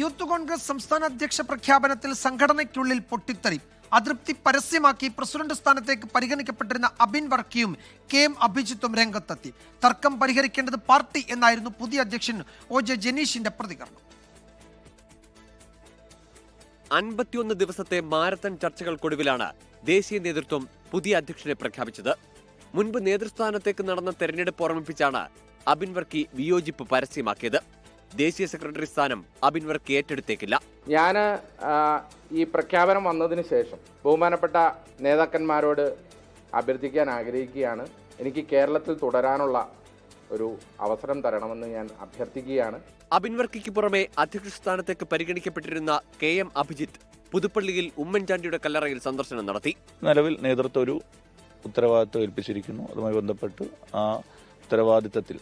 Youth Congress സംസ്ഥാന അധ്യക്ഷ പ്രഖ്യാപനത്തിൽ സംഘടനയ്ക്കുള്ളിൽ പൊട്ടിത്തെറി. അതൃപ്തി പരസ്യമാക്കി പ്രസിഡന്റ് സ്ഥാനത്തേക്ക് പരിഗണിക്കപ്പെട്ടിരുന്ന അബിൻ വർക്കിയും കെ എം അഭിജിത്തും രംഗത്തെത്തി. തർക്കം പരിഹരിക്കേണ്ടത് പാർട്ടി എന്നായിരുന്നു പുതിയ അധ്യക്ഷൻ ഒ ജെ ജനീഷിന്റെ പ്രതികരണം. അൻപത്തിയൊന്ന് ദിവസത്തെ മാരത്തൺ ചർച്ചകൾക്കൊടുവിലാണ് ദേശീയ നേതൃത്വം പുതിയ അധ്യക്ഷനെ പ്രഖ്യാപിച്ചത്. മുൻപ് നേതൃസ്ഥാനത്തേക്ക് നടന്ന തെരഞ്ഞെടുപ്പ് ഓർമ്മിപ്പിച്ചാണ് അബിൻ വർക്കി വിയോജിപ്പ് പരസ്യമാക്കിയത്. ദേശീയ സെക്രട്ടറി സ്ഥാനം അബിൻവർ വർക്കി ഏറ്റെടുത്തേക്കില്ല. ഞാൻ ഈ പ്രഖ്യാപനം വന്നതിന് ശേഷം ബഹുമാനപ്പെട്ട നേതാക്കന്മാരോട് അഭ്യർത്ഥിക്കാൻ ആഗ്രഹിക്കുകയാണ്. എനിക്ക് കേരളത്തിൽ തുടരാനുള്ള ഒരു അവസരം തരണമെന്ന് ഞാൻ അഭ്യർത്ഥിക്കുകയാണ്. അബിൻവർക്കിക്ക് പുറമെ അധ്യക്ഷ സ്ഥാനത്തേക്ക് പരിഗണിക്കപ്പെട്ടിരുന്ന കെ എം അഭിജിത്ത് പുതുപ്പള്ളിയിൽ ഉമ്മൻചാണ്ടിയുടെ കല്ലറയിൽ സന്ദർശനം നടത്തി. നിലവിൽ നേതൃത്വം ഒരു ഉത്തരവാദിത്വം ഏൽപ്പിച്ചിരിക്കുന്നു. അതുമായി ബന്ധപ്പെട്ട് ആ ഉത്തരവാദിത്തത്തിൽ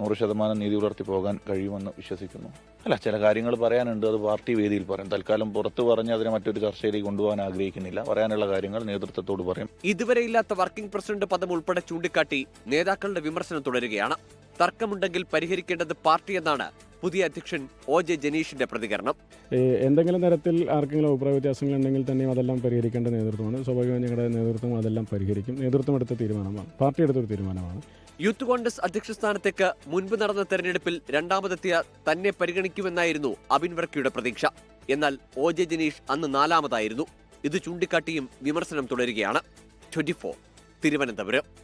നൂറ് ശതമാനം നീതി പുലർത്തി പോകാൻ കഴിയുമെന്ന് വിശ്വസിക്കുന്നു. അല്ല ചില കാര്യങ്ങൾ പറയാനുണ്ട്. അത് പാർട്ടി വേദിയിൽ പറയും. തൽക്കാലം പുറത്ത് പറഞ്ഞ് അതിനെ മറ്റൊരു ചർച്ചയിലേക്ക് കൊണ്ടുപോകാൻ ആഗ്രഹിക്കുന്നില്ല. പറയാനുള്ള കാര്യങ്ങൾ നേതൃത്വത്തോട് പറയും. ഇതുവരെ ഇല്ലാത്ത വർക്കിംഗ് പ്രസിഡന്റ് പദം ഉൾപ്പെടെ ചൂണ്ടിക്കാട്ടി നേതാക്കളുടെ വിമർശനം തുടരുകയാണ്. തർക്കമുണ്ടെങ്കിൽ പരിഹരിക്കേണ്ടത് പാർട്ടി എന്നാണ് പുതിയ അധ്യക്ഷൻ ഒ ജെ ജനീഷിന്റെ പ്രതികരണം. എന്തെങ്കിലും തരത്തിൽ ആർക്കെങ്കിലും അഭിപ്രായ വ്യത്യാസങ്ങൾ ഉണ്ടെങ്കിൽ തന്നെയും അതെല്ലാം പരിഹരിക്കേണ്ട നേതൃത്വമാണ്. സ്വാഭാവികമായും ഞങ്ങളുടെ നേതൃത്വം അതെല്ലാം പരിഹരിക്കും. നേതൃത്വം എടുത്ത തീരുമാനമാണ്. പാർട്ടി എടുത്തൊരു തീരുമാനമാണ്. യൂത്ത് കോൺഗ്രസ് അധ്യക്ഷ സ്ഥാനത്തേക്ക് മുൻപ് നടന്ന തെരഞ്ഞെടുപ്പിൽ രണ്ടാമതെത്തിയ തന്നെ പരിഗണിക്കുമെന്നായിരുന്നു അബിൻ വർക്കിയുടെ പ്രതീക്ഷ. എന്നാൽ ഒ ജെ ജനീഷ് അന്ന് നാലാമതായിരുന്നു. ഇത് ചൂണ്ടിക്കാട്ടിയും വിമർശനം തുടരുകയാണ്. ട്വന്റി തിരുവനന്തപുരം.